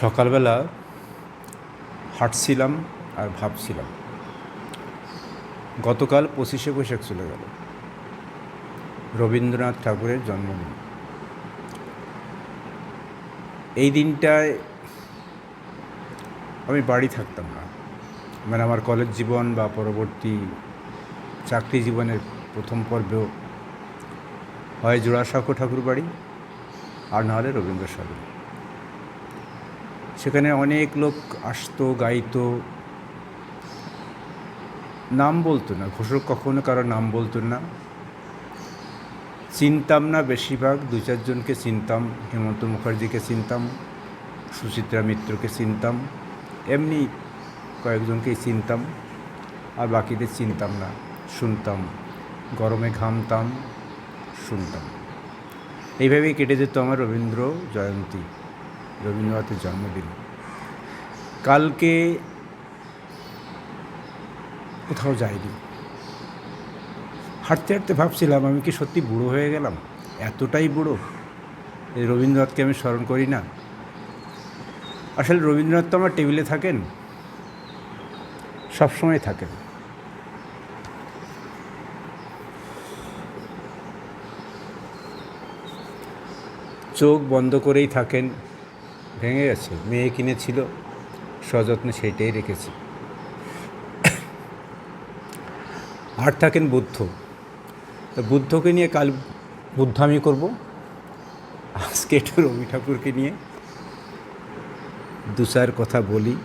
সকালবেলা হাঁটছিলাম আর ভাবছিলাম, গতকাল পঁচিশে বৈশাখ চলে গেল। রবীন্দ্রনাথ ঠাকুরের জন্মদিন। এই দিনটায় আমি বাড়ি থাকতাম না। মানে আমার কলেজ জীবন বা পরবর্তী চাকরি জীবনের প্রথম পর্বেও হয় জোড়াসাঁকো ঠাকুর বাড়ি আর নাহলে রবীন্দ্র সদন সেখানে অনেক লোক আসতো, গাইতো। নাম বলতো না, ঘোষক কখনো কারও নাম বলতো না। চিনতাম না বেশিরভাগ দু চারজনকে চিনতাম, হেমন্ত মুখার্জিকে চিনতাম, সুচিত্রা মিত্রকে চিনতাম, এমনি কয়েকজনকেই চিনতাম, আর বাকিদের চিনতাম না, শুনতাম। গরমে ঘামতাম, শুনতাম। এইভাবেই কেটে যেত আমার রবীন্দ্র জয়ন্তী। রবীন্দ্রনাথের জন্মদিন। কালকে কোথাও যাইনি। হাঁটতে হাঁটতে ভাবছিলাম, আমি কি সত্যি বুড়ো হয়ে গেলাম? এতটাই বুড়ো, এই রবীন্দ্রনাথকে আমি স্মরণ করি না। আসলে রবীন্দ্রনাথ তো আমার টেবিলে থাকেন, সবসময় থাকেন। চোখ বন্ধ করেই থাকেন ভেঙে গেছে। মেয়ে কিনেছিল, সযত্নে সেইটাই রেখেছে। আর থাকেন বুদ্ধ। বুদ্ধকে নিয়ে কাল বুদ্ধ আমি করব। আজকে একটু রবি ঠাকুরকে নিয়ে দুসার কথা বলি।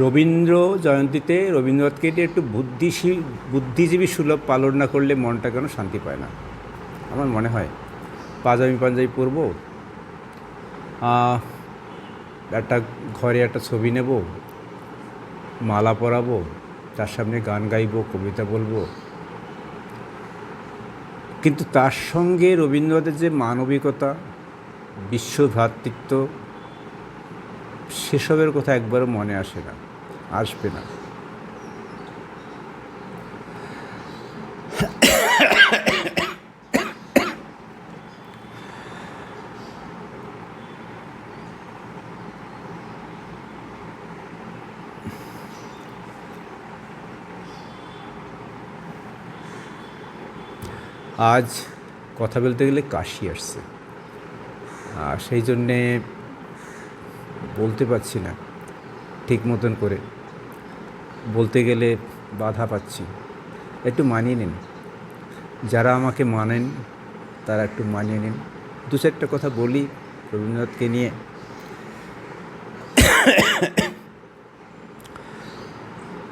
রবীন্দ্র জয়ন্তীতে রবীন্দ্রনাথকে একটু বুদ্ধিশীল, বুদ্ধিজীবী সুলভ পালন না করলে মনটা কেন শান্তি পায় না? আমার মনে হয়। পাঞ্জাবি পাঞ্জাবি পরব। একটা ঘরে একটা ছবি নেব, মালা পরাবো, তার সামনে গান গাইবো, কবিতা বলব। কিন্তু তার সঙ্গে রবীন্দ্রনাথের যে মানবিকতা, বিশ্বভ্রাতৃত্ব, সেসবের কথা একবারও মনে আসে না। আসবে না। আজ কথা বলতে গেলে কাশি আসছে। আর সেই জন্যে বলতে পারছি না ঠিক মতন করে। বলতে গেলে বাধা পাচ্ছি। একটু মানিয়ে নিন। যারা আমাকে মানেন, তারা একটু মানিয়ে নিন। দু চারটা কথা বলি রবীন্দ্রনাথকে নিয়ে।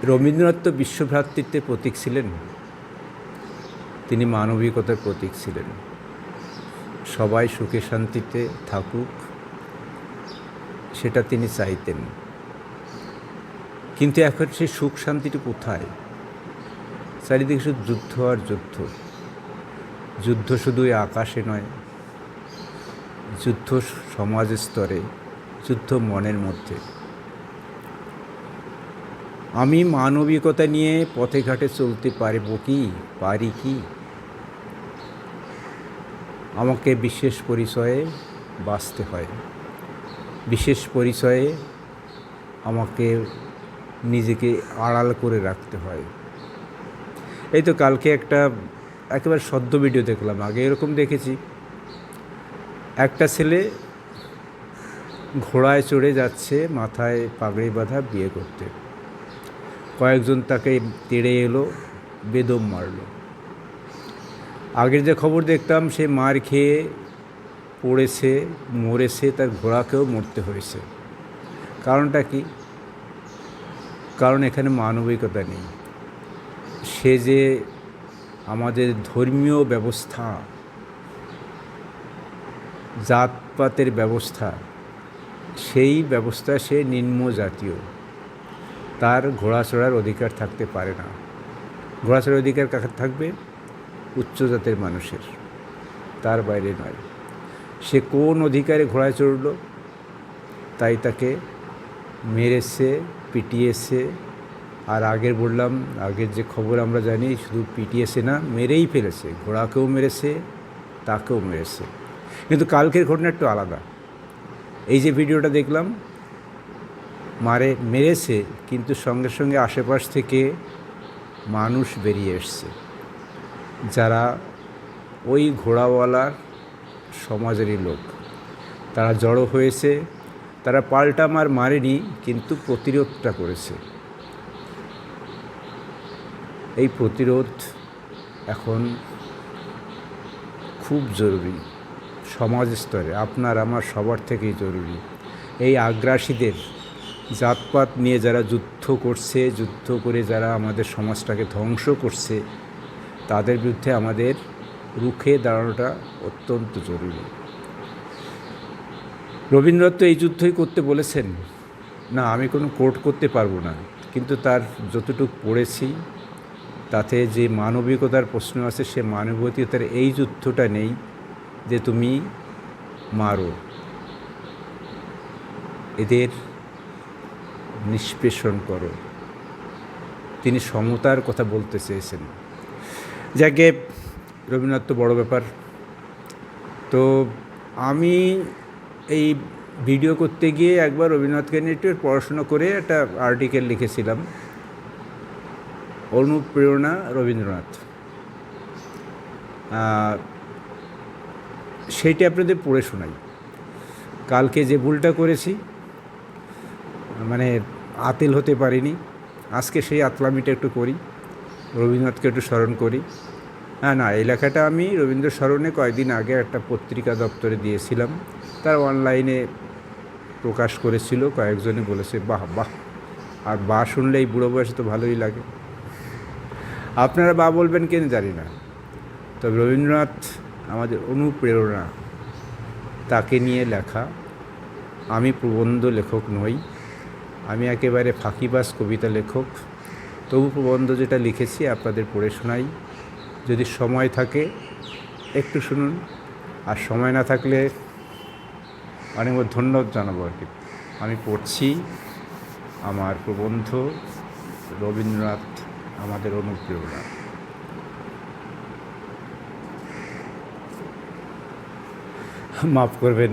রবীন্দ্রনাথ তো বিশ্বভ্রাতৃত্বের প্রতীক ছিলেন। তিনি মানবিকতার প্রতীক ছিলেন। সবাই সুখে শান্তিতে থাকুক, সেটা তিনি চাইতেন। কিন্তু এখন সেই সুখ শান্তিটা কোথায়? চারিদিকে শুধু যুদ্ধ আর যুদ্ধ। যুদ্ধ শুধু আকাশে নয়, যুদ্ধ সমাজ স্তরে, যুদ্ধ মনের মধ্যে। আমি মানবিকতা নিয়ে পথে ঘাটে চলতে পারব কি, পারি কি? আমাকে বিশেষ পরিচয়ে বাঁচতে হয়। বিশেষ পরিচয়ে আমাকে নিজেকে আড়াল করে রাখতে হয়। এই তো কালকে একটা একেবারে সদ্য ভিডিও দেখলাম। আগে এরকম দেখেছি। একটা ছেলে ঘোড়ায় চড়ে যাচ্ছে, মাথায় পাগড়ি বাঁধা বিয়ে করতে। কয়েকজন তাকে তেড়ে এলো, বেদম মারলো। আগের যে খবর দেখতাম, সে মার খেয়ে পড়েছে, মরেছে, তার ঘোড়াকেও মরতে হয়েছে। কারণটা কি? কারণ এখানে মানবিকতা নেই। সে যে আমাদের ধর্মীয় ব্যবস্থা, জাতপাতের ব্যবস্থা, সেই ব্যবস্থা সে নিম্ন জাতীয়। তার ঘোড়া চড়ার অধিকার থাকতে পারে না। ঘোড়া চড়ার অধিকার কাকে থাকবে? উচ্চ জাতের মানুষের। তার বাইরে নয়। সে কোন অধিকারে ঘোড়ায় চড়ল? তাই তাকে মেরেছে পিটিয়েছে আর আগের বললাম, আগের যে খবর আমরা জানি, শুধু পিটিএসে না, মেরেই ফেলেছে। ঘোড়াকেও মেরেছে, তাকেও মেরেছে। কিন্তু কালকের ঘটনা একটু আলাদা। এই যে ভিডিওটা দেখলাম, মারে, মেরেছে, কিন্তু সঙ্গে সঙ্গে আশেপাশ থেকে মানুষ বেরিয়ে এসছে। যারা ওই ঘোড়াওয়ালার সমাজেরই লোক। তারা জড়ো হয়েছে তারা পাল্টা মার মারেনি, কিন্তু প্রতিরোধটা করেছে। এই প্রতিরোধ এখন খুব জরুরি সমাজ স্তরে আপনার, আমার, সবার থেকেই জরুরি। এই আগ্রাসীদের জাতপাত নিয়ে যারা যুদ্ধ করছে, যুদ্ধ করে যারা আমাদের সমাজটাকে ধ্বংস করছে, তাদের বিরুদ্ধে আমাদের রুখে দাঁড়ানোটা অত্যন্ত জরুরি। রবীন্দ্রনাথ তো এই যুদ্ধই করতে বলেছেন। না, আমি কোনো কোর্ট করতে পারব না। কিন্তু তার যতটুকু পড়েছি, তাতে যে মানবিকতার প্রশ্ন আছে, সে মানবিকতার এই যুদ্ধটা নেই যে তুমি মারো। এদের নিষ্পেষণ করো। তিনি সমতার কথা বলতে চেয়েছেন। যাকে রবীন্দ্রনাথ তো বড় ব্যাপার। তো আমি এই ভিডিও করতে গিয়ে একবার রবীন্দ্রনাথকে নিয়ে একটু পড়াশুনো করে একটা আর্টিকেল লিখেছিলাম। অনুপ্রেরণা রবীন্দ্রনাথ। সেইটা আপনাদের পড়ে শোনাই। কালকে যে ভুলটা করেছি মানে আতেল হতে পারিনি। আজকে সেই আতলামিটা একটু করি, রবীন্দ্রনাথকে একটু স্মরণ করি। হ্যাঁ না, এই লেখাটা আমি রবীন্দ্র স্মরণে কয়েকদিন আগে একটা পত্রিকা দপ্তরে দিয়েছিলাম। তার অনলাইনে প্রকাশ করেছিল কয়েকজনে বলেছে, বাহ বাহ, আর বা শুনলে এই বুড়ো বয়সে তো ভালোই লাগে। আপনারা বা বলবেন কেন জানি না, তবে রবীন্দ্রনাথ আমাদের অনুপ্রেরণা তাকে নিয়ে লেখা, আমি প্রবন্ধ লেখক নই, আমি একেবারে ফাঁকিবাজ কবিতা লেখক। তবু প্রবন্ধ যেটা লিখেছি আপনাদের পড়ে শোনাই। যদি সময় থাকে, একটু শুনুন, আর সময় না থাকলে অনেক ধন্যবাদ জানাব আর কি। আমি পড়ছি আমার প্রবন্ধ রবীন্দ্রনাথ, আমাদের অনুপ্রেরণা। মাফ করবেন,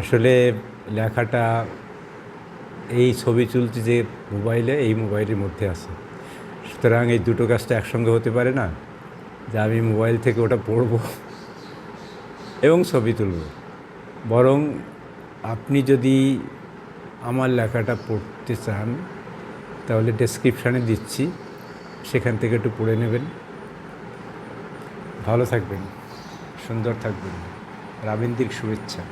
আসলে লেখাটা এই ছবি তুলছি যে মোবাইলে, এই মোবাইলের মধ্যে আছে। সুতরাং এই দুটো কাজটা একসঙ্গে হতে পারে না, যে আমি মোবাইল থেকে ওটা পড়ব এবং ছবি তুলব। বরং আপনি যদি আমার লেখাটা পড়তে চান, তাহলে ডেসক্রিপশানে দিচ্ছি। সেখান থেকে একটু পড়ে নেবেন। ভালো থাকবেন, সুন্দর থাকবেন। রাবীন্দ্রিক শুভেচ্ছা।